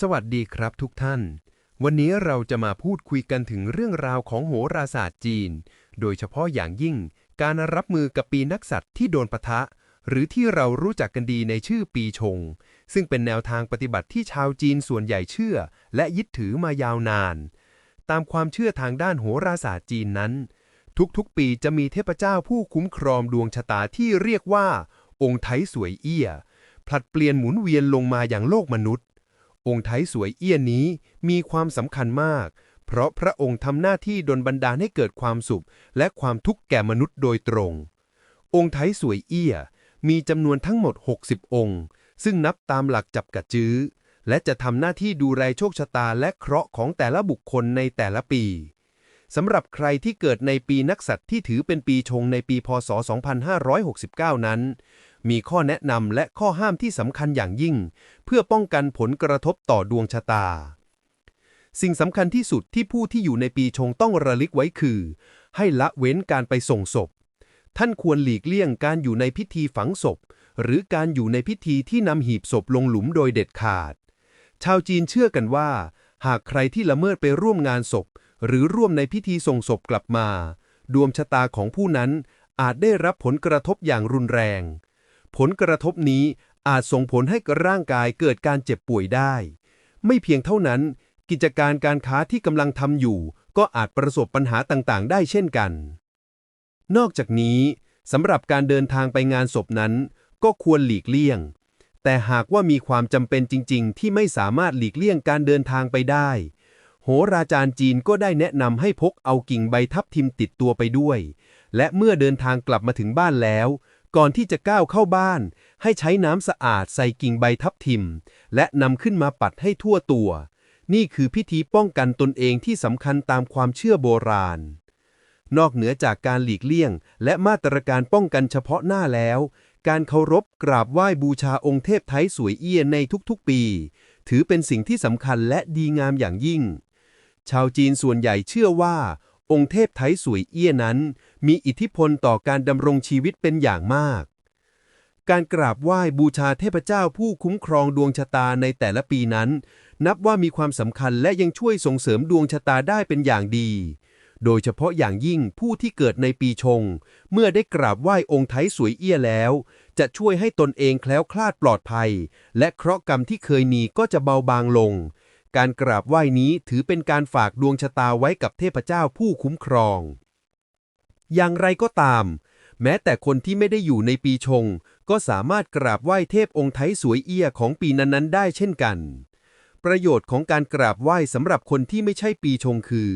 สวัสดีครับทุกท่าน วันนี้เราจะมาพูดคุยกันถึงเรื่องราวของโหราศาสตร์จีน โดยเฉพาะอย่างยิ่ง การรับมือกับปีนักษัตริย์ที่โดนปะทะ หรือที่เรารู้จักกันดีในชื่อปีชง ซึ่งเป็นแนวทางปฏิบัติที่ชาวจีนส่วนใหญ่เชื่อ และยึดถือมายาวนาน ตามความเชื่อทางด้านโหราศาสตร์จีนนั้น ทุกๆ ปีจะมีเทพเจ้าผู้คุ้มครองดวงชะตาที่เรียกว่า องค์ไทสวยเอี้ยผลัดเปลี่ยนหมุนเวียนลงมาอย่างโลกมนุษย์ องค์ไทสวยเอี้ยนี้มีความสำคัญมาก เพราะพระองค์ทำหน้าที่ดลบันดาลให้เกิดความสุข และความทุกข์แก่มนุษย์โดยตรง องค์ไทสวยเอี้ย มีจำนวนทั้งหมด 60 องค์ ซึ่งนับตามหลักจับกระจื้อ และจะทำหน้าที่ดูแลโชคชะตาและเคราะห์ของแต่ละบุคคลในแต่ละปีสำหรับใครที่เกิดในปีนักษัตริย์ที่ถือเป็นปีชงในปีพศ 2569 นั้น มีข้อแนะนำและข้อห้ามที่สำคัญอย่างยิ่ง เพื่อป้องกันผลกระทบต่อดวงชะตา สิ่งสำคัญที่สุดที่ผู้ที่อยู่ในปีชงต้องระลึกไว้คือ ให้ละเว้นการไปส่งศพ ท่านควรหลีกเลี่ยงการอยู่ในพิธีฝังศพ หรือการอยู่ในพิธีที่นำหีบศพลงหลุมโดยเด็ดขาด ชาวจีนเชื่อกันว่า หากใครที่ละเมิดไปร่วมงานศพ หรือร่วมในพิธีส่งศพกลับมา ดวงชะตาของผู้นั้นอาจได้รับผลกระทบอย่างรุนแรง ผลกระทบนี้อาจส่งผลให้ร่างกายเกิดการเจ็บป่วยได้ ไม่เพียงเท่านั้น กิจการการค้าที่กำลังทำอยู่ ก็อาจประสบปัญหาต่างๆ ได้เช่นกัน นอกจากนี้สำหรับการเดินทางไปงานศพนั้น ก็ควรหลีกเลี่ยง แต่หากว่ามีความจำเป็นจริง ๆ ที่ไม่สามารถหลีกเลี่ยงการเดินทางไปได้ โหราจารย์จีนก็ได้แนะนำให้พกเอากิ่งใบทับทิมติดตัวไปด้วย และเมื่อเดินทางกลับมาถึงบ้านแล้ว ก่อนที่จะก้าวเข้าบ้าน ให้ใช้น้ำสะอาดใส่กิ่งใบทับทิม และนำขึ้นมาปัดให้ทั่วตัว นี่คือพิธีป้องกันตนเองที่สำคัญตามความเชื่อโบราณ นอกเหนือจากการหลีกเลี่ยง และมาตรการป้องกันเฉพาะหน้าแล้ว การเคารพกราบไหว้บูชาองค์เทพไทยสวยเอี้ยในทุกๆ ปี ถือเป็นสิ่งที่สำคัญและดีงามอย่างยิ่ง ชาวจีนส่วนใหญ่เชื่อว่า องค์เทพไทยสวยเอี้ยนั้น มีอิทธิพลต่อการดำรงชีวิตเป็นอย่างมาก การกราบไหว้บูชาเทพเจ้าผู้คุ้มครองดวงชะตาในแต่ละปีนั้น นับว่ามีความสำคัญและยังช่วยส่งเสริมดวงชะตาได้เป็นอย่างดี โดยเฉพาะอย่างยิ่งผู้ที่เกิดในปีชง เมื่อได้กราบไหว้องค์ไทยสวยเอี้ยแล้ว จะช่วยให้ตนเองแคล้วคลาดปลอดภัย และเคราะห์กรรมที่เคยมีก็จะเบาบางลง การกราบไหว้นี้ถือเป็นการฝากดวงชะตาไว้กับเทพเจ้าผู้คุ้มครอง อย่างไรก็ตาม แม้แต่คนที่ไม่ได้อยู่ในปีชง ก็สามารถกราบไหว้เทพองค์ไทยสวยเอี้ยของปีนั้นๆ ได้เช่นกัน ประโยชน์ของการกราบไหว้สำหรับคนที่ไม่ใช่ปีชงคือ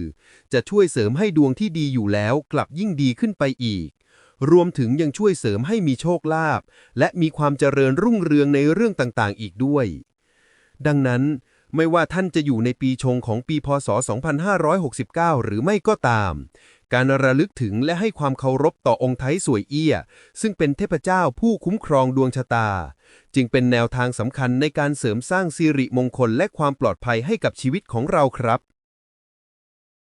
จะช่วยเสริมให้ดวงที่ดีอยู่แล้วกลับยิ่งดีขึ้นไปอีกรวมถึงยังช่วยเสริมให้มีโชคลาภและมีความเจริญรุ่งเรืองในเรื่องต่างๆ อีกด้วย ดังนั้น ไม่ว่าท่านจะอยู่ในปีชงของปีพศ 2569 หรือไม่ก็ตาม การระลึกถึงและให้ความเคารพต่อองค์ไทยสวยเอี้ย ซึ่งเป็นเทพเจ้าผู้คุ้มครองดวงชะตา จึงเป็นแนวทางสำคัญในการเสริมสร้างสิริมงคลและความปลอดภัยให้กับชีวิตของเราครับ